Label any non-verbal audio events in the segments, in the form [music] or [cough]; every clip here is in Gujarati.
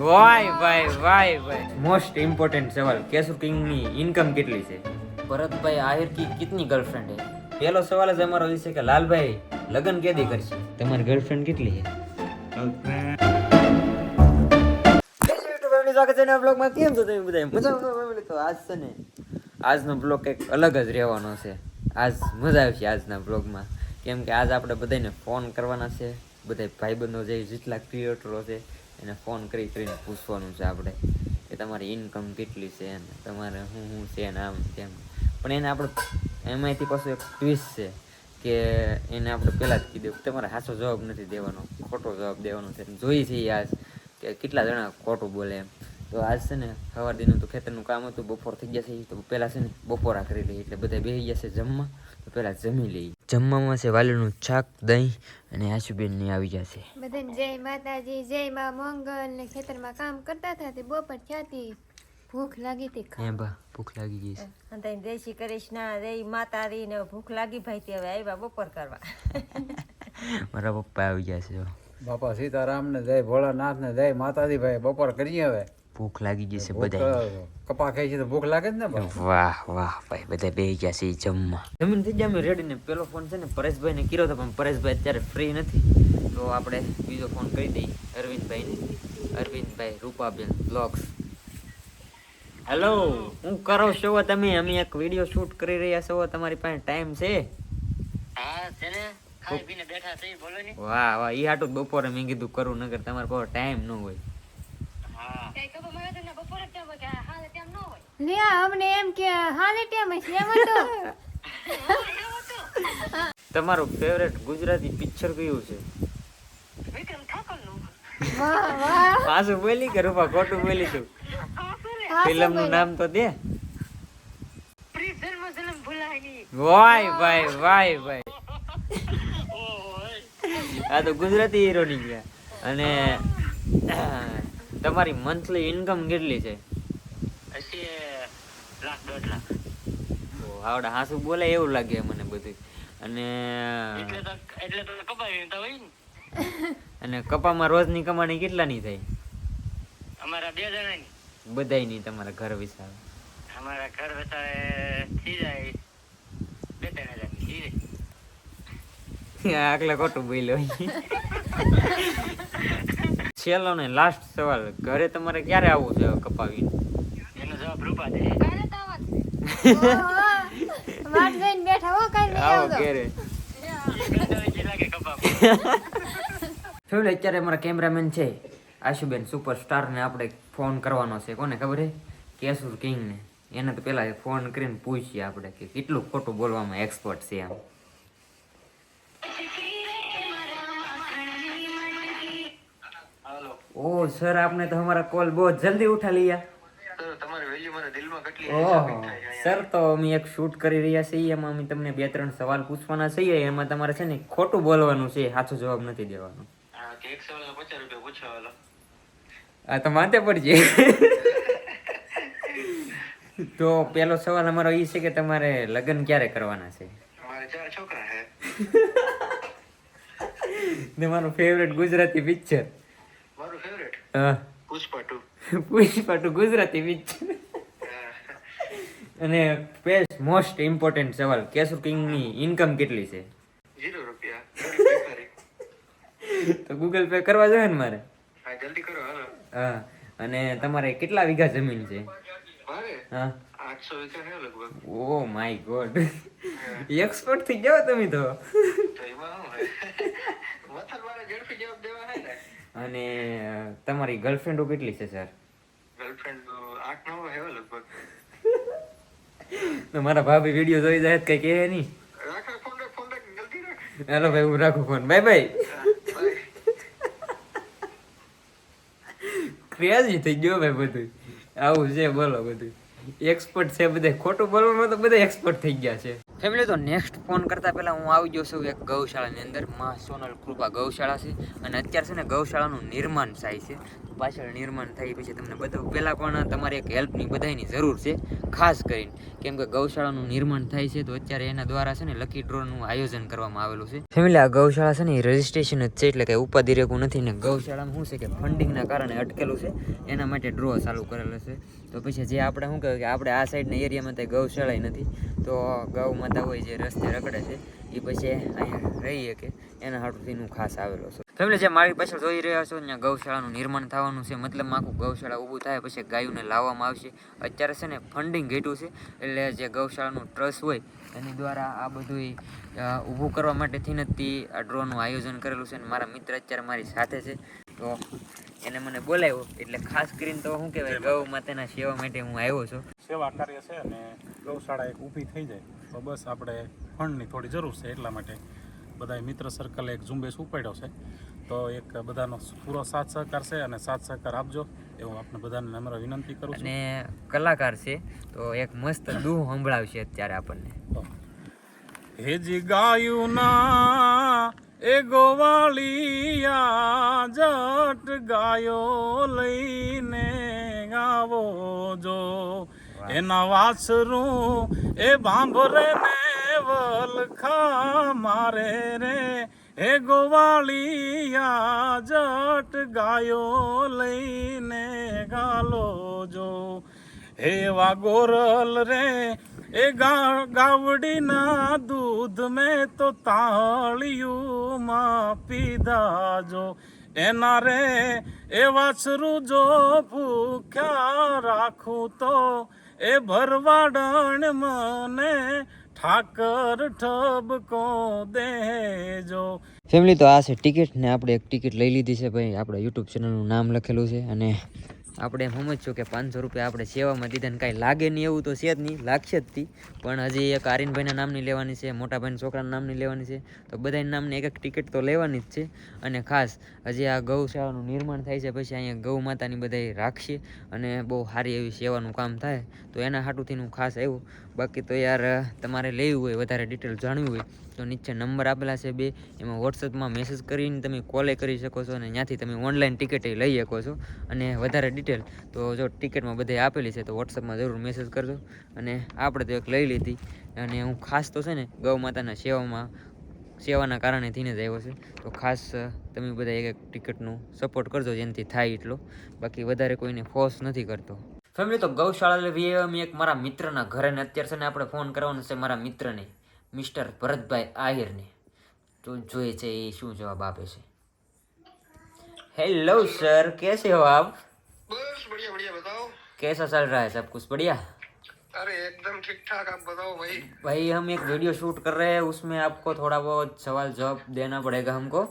વાય ભાઈ વાય ભાઈ. મોસ્ટ ઇમ્પોર્ટન્ટ સવાલ કેશુ કિંગની ઇન્કમ કેટલી છે? ભરતભાઈ આહિર કી કિતની ગર્લફ્રેન્ડ હે? પહેલો સવાલ જ અમારો એ છે કે લાલભાઈ લગ્ન કેદી કરશે? તમારી ગર્લફ્રેન્ડ કેટલી છે સ્વાગત છે નવા બ્લોગમાં કેમ છો તમે બધા મજામાં family? તો આજ છે ને આજનો બ્લોગ કંઈક અલગ જ રહેવાનો છે. આજ મજા આવશે આજના બ્લોગમાં કેમ કે આજ આપણે બધાને ફોન કરવાના છે. બધા ભાઈબંધો જે જેટલા ક્રિએટરો છે એને ફોન કરી કરીને પૂછવાનું છે આપણે કે તમારી ઇન્કમ કેટલી છે ને તમારે શું શું છે ને આમ તેમ. પણ એને આપણે એમાંથી પાછું એક ટ્વિસ્ટ છે કે એને આપણે પહેલાં જ કીધું તમારે સાચો જવાબ નથી દેવાનો, ખોટો જવાબ દેવાનો છે. જોઈ છે આજ કે કેટલા જણા ખોટું બોલે એમ. તો આજ છે ને સવાર દિનનું તો ખેતરનું કામ હતું, બપોર થઈ ગયા છે તો પહેલાં છે ને બપોરા કરી લઈએ એટલે બધા બેસી ગયા છે જમવા. તો પહેલાં જમી લઈએ. જમવામાં છે વાલીનું શાક દહીં અને આશુબેનની આવી જશે. બધાને જય માતાજી જય મા મંગલ ને ખેતરમાં કામ કરતા હતા તે બપોર થયાથી ભૂખ લાગી હતી હે બા ભૂખ લાગી ગઈ છે. અને જય શ્રી કૃષ્ણ જય માતાજી ને ભૂખ લાગી ભાઈ તે હવે આવ્યા બપોર કરવા. [laughs] મારા પપ્પા આવી ગયા છે બાપા સીતારામ ને જય ભોળાનાથ ને જય માતાજી ભાઈ બપોર કરીએ હવે. ભૂખ લાગી ગઈ છે બધા કપા ખાઈ છે તો ભૂખ લાગે જ ને વાહ વાહ ભાઈ બધા બે ગયા છે જમવા. જમીન થઈ ગયા અમે રેડી ને પેલો ફોન છે ને પરેશભાઈ ને કર્યો હતો પણ પરેશભાઈ અત્યારે ફ્રી નથી. તો આપણે બીજો ફોન કરી દઈએ અરવિંદભાઈ ને અરવિંદભાઈ રૂપાબેન બ્લોગ્સ. હેલો હું કરો છો તમે? અમે એક વીડિયો શૂટ કરી રહ્યા છો તમારી પાસે ટાઈમ છે? વાહ વાહ ઈ હાટું બપોરે મેં કીધું કરું નગર તમારે પાસે ટાઈમ ન હોય. લે અમને એમ કે હાલે ટેમ છે એમ હતો. તમારું ફેવરેટ ગુજરાતી પિક્ચર કયું છે? વાહ વાહ. પાછું બોલી કે રૂપા ખોટું બોલી છું. ફિલ્મનું નામ તો દે. વાય ભાઈ વાય ભાઈ [laughs] આ તો ગુજરાતી હીરો ની ગયા અને તમારી મંથલી ઇન્કમ કેટલી છે? ઓ, આવડા હાસુ બોલે એવું લાગે મને બધું અને અને કપામાં રોજની કમાણી કેટલાની થાય અમારા બે જણાની. બધાયની તમારા ઘર વિશે અમારા ઘર વસાવે થઈ જાય. બે ત્રણ હજાર થઈ જાય. આટલે ખોટું બોલ્યો. [laughs] છેલ્લો ને લાસ્ટ સવાલ ઘરે તમારે ક્યારે આવવું છે કપાવી એનો જવાબ રૂપા દે વાટ જોઈને બેઠા હો કઈ નહીં આવતો. ઘરે. ફેવલે અત્યારે અમારા કેમેરામેન છે આશુબેન સુપરસ્ટારને આપણે ફોન કરવાનો છે. કોને ખબર છે કેશુર કિંગ ને એને તો પેલા ફોન કરીને પૂછીએ આપણે કે કેટલું ખોટું બોલવામાં એક્સપર્ટ છે આમ ઓ સર આપને તો અમારા કોલ બહુ જલ્દી ઉઠા લીયા સર તો અમે એક શૂટ કરી રહ્યા છીએ એમાં અમે તમને બે ત્રણ સવાલ પૂછવાના છીએ એમાં તમારે છે ને ખોટું બોલવાનું છે સાચો જવાબ નથી દેવાનો. આ તો માથે પડશે તો પેલો સવાલ અમારો એ છે કે તમારે લગ્ન ક્યારે કરવાના છે? તમારું ફેવરેટ ગુજરાતી પિક્ચર મારું ફેવરેટ હા પુષ્પા ટુ ગુજરાતી પિક્ચર અને બેસ્ટ મોસ્ટ ઇમ્પોર્ટન્ટ સવાલ કેશુ કિંગની ઇન્કમ કેટલી છે? જીરો રૂપિયા. [laughs] તો ગૂગલ પે કરવા જોઈએ ને મારે? હા જલ્દી કરો હાલો. હા. અને તમારે કેટલા વીઘા જમીન છે? હા. આઠસો વીઘા હે લગભગ. Oh my God. એક્સપર્ટ થઈ જાઓ તમે તો. એમાં શું [laughs] મથલ મારે ઝડપી જવાબ દેવા હે ને? અને તમારી ગર્લફ્રેન્ડો કેટલી છે સર ગર્લફ્રેન્ડ આઠ નવ હે લગભગ. તો મારા ભાભી વીડિયો જોઈ જાય કઈ કહે નહીં? હાલો ભાઈ હું રાખું ફોન બાય બાય ક્રેઝી થઈ ગયો ભાઈ બધું. આવું છે બોલો બધું. એક્સપર્ટ છે બધા ખોટું બોલવામાં તો બધા એક્સપર્ટ થઈ ગયા છે. ફેમિલી તો નેક્સ્ટ ફોન કરતાં પહેલાં હું આવી ગયો છું એક ગૌશાળાની અંદર. મા સોનલ કૃપા ગૌશાળા છે અને અત્યારે છે ને ગૌશાળાનું નિર્માણ થાય છે. પાછળ નિર્માણ થાય પછી તમને બધું પહેલાં પણ તમારે એક હેલ્પની બધાની જરૂર છે, ખાસ કરીને. કેમ કે ગૌશાળાનું નિર્માણ થાય છે, તો અત્યારે એના દ્વારા છે ને લકી ડ્રોનું આયોજન કરવામાં આવેલું છે. ફેમિલી આ ગૌશાળા છે ને એ રજિસ્ટ્રેશન જ છે, એટલે કે ઉપાધિરેકું નથી ને ગૌશાળામાં શું છે કે ફંડિંગના કારણે અટકેલું છે, એના માટે ડ્રો ચાલુ કરેલો છે. તો પછી જે આપણે શું કહેવાય કે આપણે આ સાઈડના એરિયામાં તે ગૌશાળા નથી, તો ગૌ માતા હોય જે રસ્તે રખડે છે, એ પછી અહીંયા રહીએ કે એના હાટુથી હું ખાસ આવેલો છું. ફેમિલી જે મારી પાછળ જોઈ રહ્યા છો ત્યાં ગૌશાળાનું નિર્માણ થવાનું છે. મતલબ આખું ગૌશાળા ઊભું થાય, પછી ગાયોને લાવવામાં આવશે. અત્યારે છે ને ફંડિંગ ઘેટું છે, એટલે જે ગૌશાળાનું ટ્રસ્ટ હોય, એની દ્વારા આ બધું ઊભું કરવા માટેથી જ તે આ ડ્રોનું આયોજન કરેલું છે. અને મારા મિત્ર અત્યારે મારી સાથે છે. તો એને મને બોલાવ્યો. એટલે ખાસ કરીને તો શું કહેવાય, ગૌ માતાના સેવા માટે હું આવ્યો છું. સેવા કાર્ય છે અને ગૌશાળા એક ઊભી થઈ જાય. તો બસ આપણે ફંડની થોડી જરૂર છે એટલા માટે બધા મિત્ર સર્કલે એક ઝુંબેશ ઉપાડ્યો છે. તો એક બધાનો પૂરો સાથ સહકાર છે અને સાથ સહકાર આપજો એવું આપણે બધાને નમ્ર વિનંતી કરું છું. અને કલાકાર છે તો એક મસ્ત દુહ સંભળાવશે અત્યારે આપણને. હેજી ગાયું ના એ ગોવાળિયા જટ ગાયો લઈને ગાવો જો. એના વાછરું એ ભાંભરે ને વલખા મારે રે. હે ગોવાળિયા જટ ગાયો લઈને ગાલો જો. હેવા ગોરલ રે, એ ગા ગાવડીના દૂધ મેં તો તાળિયું માં પીધા જો એના રે એ વાછરું જો ભૂખ્યા રાખું તો એ ભરવાડણ મને ઠાકર ઠબકો દેજો. ફેમિલી, તો આ છે ટિકિટ ને આપણે એક ટિકિટ લઈ લીધી છે ભાઈ. આપણે યુટ્યુબ ચેનલનું નામ લખેલું છે અને આપણે એમ સમજશું કે પાંચસો રૂપિયા આપણે સેવામાં દીધા ને કાંઈ લાગે નહીં એવું તો છે જ નહીં, લાગશે જ તી. પણ હજી એક આર્યનભાઈના નામની લેવાની છે, મોટાભાઈના છોકરાના નામની લેવાની છે. તો બધાના નામની એક એક ટિકિટ તો લેવાની જ છે. અને ખાસ હજી આ ગૌશાળાનું નિર્માણ થાય છે, પછી અહીંયા ગૌ માતાની બધાય રાખશે. અને બહુ સારી એવી સેવાનું કામ થાય. તો એના હાટુથી હું ખાસ આવ્યું બાકી તો યાર, તમારે લેવું હોય, વધારે ડિટેલ જાણવી હોય. તો નીચે નંબર આપેલા છે બે. એમાં વોટ્સઅપમાં મેસેજ કરીને તમે કોલે કરી શકો છો અને ત્યાંથી તમે ઓનલાઈન ટિકિટ લઈ શકો છો. અને વધારે ડિટેલ તો જો ટિકિટમાં બધે આપેલી છે તો વોટ્સઅપમાં જરૂર મેસેજ કરજો. અને આપણે તો એક લઈ લીધી. અને હું ખાસ તો છે ને ગૌ માતાના સેવામાં, સેવાના કારણે થઈને જ આવ્યો છે. તો ખાસ તમે બધા એક એક ટિકિટનું સપોર્ટ કરજો જેનાથી થાય એટલો. બાકી વધારે કોઈને ફોર્સ નથી કરતો. ફેમિલી, તો ગૌશાળા લેવી એક મારા મિત્રના ઘરે ને અત્યારે છે ને આપણે ફોન કરવાનો છે મારા મિત્રને. મિસ્ટર ભરતભાઈ આહિરને તો જોઈએ છે એ શું જવાબ આપે છે हेलो सर कैसे हो आप बस बढ़िया बढ़िया बताओ कैसा चल रहा है सब कुछ बढ़िया अरे एकदम ठीक ठाक आप बताओ भाई भाई हम एक वीडियो शूट कर रहे हैं उसमें आपको थोड़ा बहुत सवाल जवाब देना पड़ेगा हमको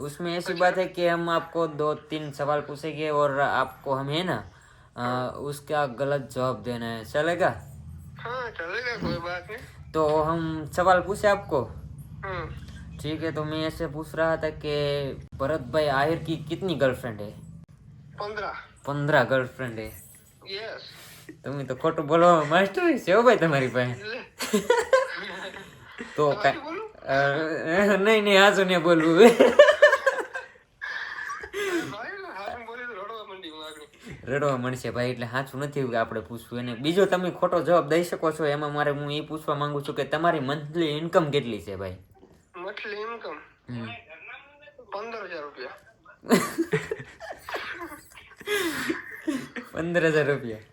उसमें ऐसी बात है कि हम आपको दो तीन सवाल पूछेंगे और आपको हम है ना अ, उसका गलत जवाब देना है चलेगा हाँ चलेगा कोई बात नहीं तो हम सवाल पूछे आपको हम्म ठीक है तो मैं ऐसे पूछ रहा था कि भरत भाई आहिर की कितनी गर्लफ्रेंड है पंद्रह पंद्रह गर्लफ्रेंड है यस તમે તો ખોટું બોલવામાં માસ્ટર છે હો ભાઈ તમારી પાસે તો કા- બોલું અ, નહીં નહીં હાજુ ને બોલવું રડવા મળશે ભાઈ એટલે સાચું નથી કે આપણે પૂછવું. એને બીજો તમે ખોટો જવાબ દઈ શકો છો એમાં મારે હું એ પૂછવા માંગુ છું કે તમારી મંથલી ઇન્કમ કેટલી છે ભાઈ? મંથલી ઇન્કમ હમ. પંદર હજાર રૂપિયા. પંદર હજાર રૂપિયા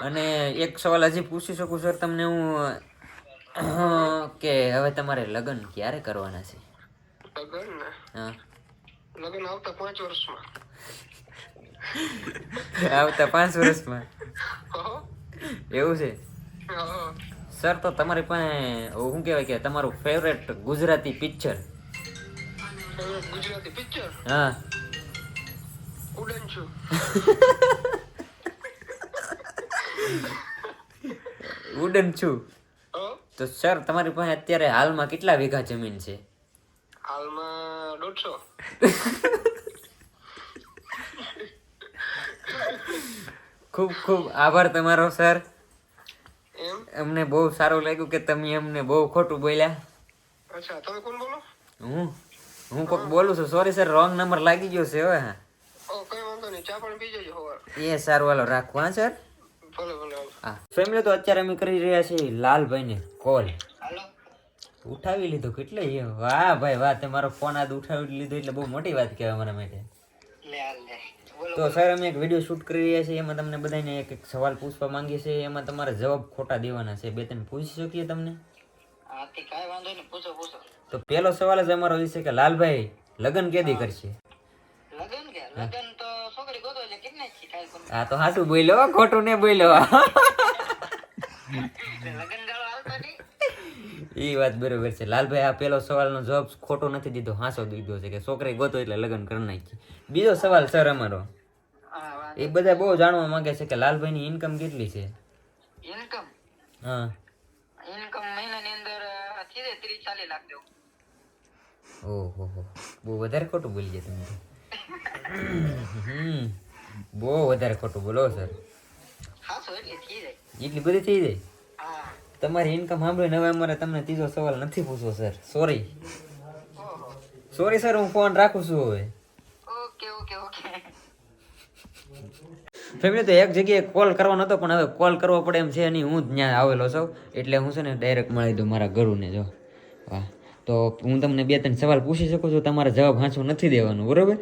અને એક સવાલ હજી પૂછી શકું સર તમને હું કે હવે તમારે લગ્ન ક્યારે કરવાના છે? લગ્ન હા. લગ્ન આવતા પાંચ વર્ષમાં. [laughs] આવતા પાંચ વર્ષમાં. એવું છે? સર તો તમારી પાસે શું કહેવાય કે તમારું favourite Gujarati picture Gujarati picture હા. ઉડન છું. ઉડન છું. તો સર તમારી પાસે અત્યારે હાલમાં કેટલા વીઘા જમીન છે? હાલમાં દોઢસો. [laughs] ખૂબ ખૂબ આભાર તમારો સર. અમને બહુ સારું લાગ્યું કે તમે અમને બહુ ખોટું બોલ્યા. અચ્છા તમે કોણ બોલો? હું? હું કોક બોલું છું. સોરી સર રોંગ નંબર લાગી ગયો છે હવે હા. ઓ કઈ વાંધો નહીં. ચા પણ પી જજો હવાર. એ સારું હાલો રાખો હા સર હા. ફેમિલી તો અત્યારે અમે કરી રહ્યા છીએ. લાલભાઈને કોલ હાલો. ઉઠાવી લીધો કેટલે વાહ ભાઈ વાહ. તમારો ફોન આજ ઉઠાવી લીધો એટલે બહુ મોટી વાત કહેવાય મારા માટે. તો સર અમે એક વીડિયો શૂટ કરી રહ્યા છીએ. એમાં તમને બધાને એક એક સવાલ પૂછવા માંગીએ છીએ. એમાં તમારે જવાબ ખોટા દેવાના છે. બે ત્રણ પૂછી શકીએ તમને? તો પહેલો સવાલ જ અમારો એ છે કે લાલભાઈ લગ્ન કેદી કરશે? હા. તો હાસું બોલ્યો ખોટું ને બોલ્યો. એ વાત બરોબર છે. લાલભાઈ આ પેલો સવાલનો જવાબ ખોટો નથી દીધો. હાસો દીધો છે કે છોકરી ગોતો એટલે લગ્ન કરી નાખી. બીજો સવાલ સર અમારો. એ બધા બહુ જાણવા માંગે છે કે લાલભાઈની ઇન્કમ કેટલી છે? ઇન્કમ હા. ઇન્કમ મહિનાની અંદર જાય ત્રીસ ચાલીસ લાખ જેવું. ઓહો હો બહુ વધારે ખોટું બોલી ગયા તમે. હમ. બહુ વધારે ખોટું બોલો સર એટલે જાય બધી થઈ જાય તમારી ઇન્કમ સાંભળીને હવે અમારે તમને ત્રીજો સવાલ નથી પૂછવો સર સોરી સોરી સર હું ફોન રાખું છું હવે. Okay okay okay. ફેમિલી તો એક જગ્યાએ કોલ કરવાનો હતો પણ હવે કોલ કરવો પડે એમ છે નહીં. હું જ ત્યાં આવેલો છું. એટલે હું છે ને ડાયરેક્ટ મળી દઉં મારા ગરુને જો. વાહ. તો હું તમને બે ત્રણ સવાલ પૂછી શકું છું તમારે જવાબ હાંચો નથી દેવાનું બરોબર?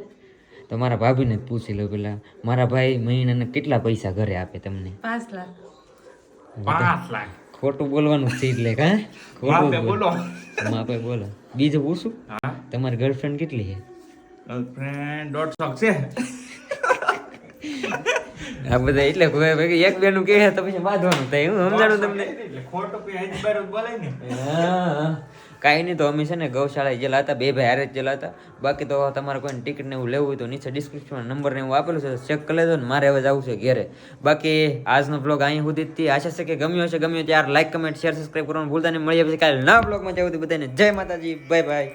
તો મારા ભાભીને જ પૂછી લો પેલા. મારા ભાઈ મહિનાને કેટલા પૈસા ઘરે આપે તમને? પાંચ લાખ. પાંચ લાખ. ખોટું બોલવાનું છે એટલે હા? ખોટું બોલો. માપે બોલો. બીજું પૂછું? હા. તમારી ગર્લફ્રેન્ડ કેટલી છે? ગર્લફ્રેન્ડ દોઢસો છે. આ બધા એટલે એક બે નું કહે તો પછી બાંધવાનું થાય. હું સમજાણું તમને? ખોટું કઈ ને. કાંઈ નહીં તો અમે છે ને ગૌશાળાએ ગયેલા હતા બે ભાઈ હારે જ ગયેલા હતા બાકી તો તમારે કોઈને ટિકિટ ને એવું લેવું હોય તો નીચે ડિસ્ક્રિપ્શનમાં નંબર ને એવું આપેલું છે ચેક કરી લેજો ને મારે હવે જવું છે ઘેરે. બાકી આજનો બ્લોગ અહીં સુધી જ થી આશા છે કે ગમ્યો હશે ગમ્યો ત્યારે લાઈક કમેન્ટ શેર સબસ્ક્રાઈબ કરવાનું ભૂલતા નહીં. મળીએ પછી કાલે નવા બ્લોગમાં જવું બધાને જય માતાજી બાય બાય